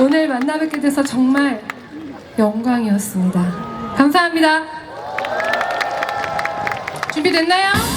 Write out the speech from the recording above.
오늘 만나 뵙게 돼서 정말 영광이었습니다. 감사합니다. 준비됐나요?